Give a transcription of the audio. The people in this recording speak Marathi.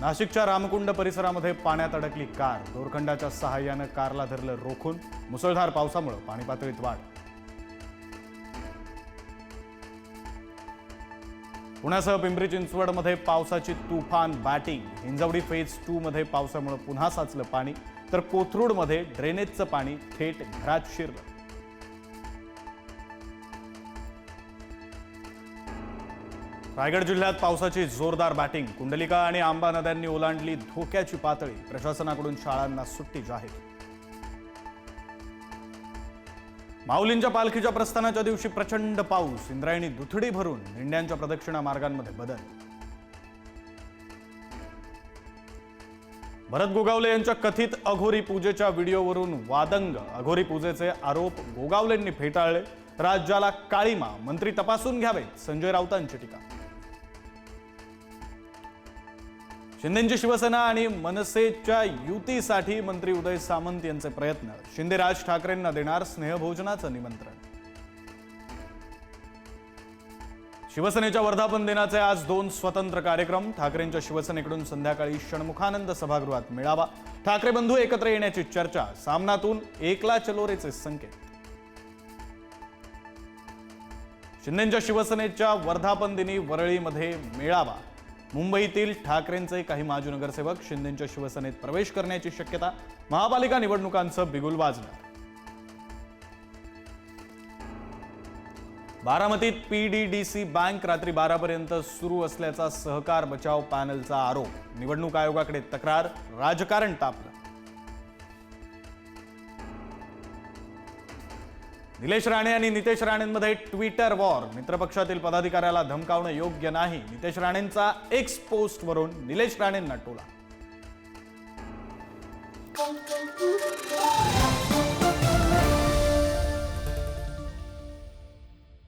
नाशिकच्या रामकुंड परिसरामध्ये पाण्यात अडकली कार. दोरखंडाच्या सहाय्यानं कारला धरलं रोखून. मुसळधार पावसामुळे पाणी पातळीत वाढ. पुण्यासह पिंपरी चिंचवडमध्ये पावसाची तुफान बॅटिंग. हिंजवडी फेज टू मध्ये पावसामुळे पुन्हा साचलं पाणी. तर कोथरूडमध्ये ड्रेनेजचं पाणी थेट घरात शिरलं. रायगड जिल्ह्यात पावसाची जोरदार बॅटिंग. कुंडलिका आणि आंबा नद्यांनी ओलांडली धोक्याची पातळी. प्रशासनाकडून शाळांना सुट्टी जाहीर. माऊलींच्या पालखीच्या प्रस्थानाच्या दिवशी प्रचंड पाऊस. इंद्रायणी दुथडी भरून मेंढ्यांच्या प्रदक्षिणा मार्गांमध्ये बदल. भरत गोगावले यांच्या कथित अघोरी पूजेच्या व्हिडिओवरून वादंग. अघोरी पूजेचे आरोप गोगावलेंनी फेटाळले. राज्याला काळीमा. मंत्री तपासून घ्यावेत. संजय राऊतांची टीका. शिंदेची शिवसेना आणि मनसेच्या युतीसाठी मंत्री उदय सामंत यांचे प्रयत्न. शिंदे राज ठाकरेंना देणार स्नेहभोजनाचं निमंत्रण. शिवसेनेच्या वर्धापन दिनाचे आज दोन स्वतंत्र कार्यक्रम. ठाकरेंच्या शिवसेनेकडून संध्याकाळी षण्मुखानंद सभागृहात मिळावा. ठाकरे बंधू एकत्र येण्याची चर्चा. सामनातून एकला चलोरेचे संकेत. शिंदेच्या शिवसेनेच्या वर्धापन दिनी वरळीमध्ये मेळावा. मुंबईतील ठाकरेंचे काही माजी नगरसेवक शिंदेच्या शिवसेनेत प्रवेश करण्याची शक्यता महापालिका निवडणुकांचं बिगुल वाजणार. बारामतीत पीडीडीसी बँक रात्री बारापर्यंत सुरू असल्याचा सहकार बचाव पॅनलचा आरोप. निवडणूक आयोगाकडे तक्रार राजकारण तापलं. निलेश राणे आणि नितेश राणेंमध्ये ट्विटर वॉर मित्रपक्षातील पदाधिकाऱ्याला धमकावणं योग्य नाही. नितेश राणेंचा एक्स पोस्टवरून निलेश राणेंना टोला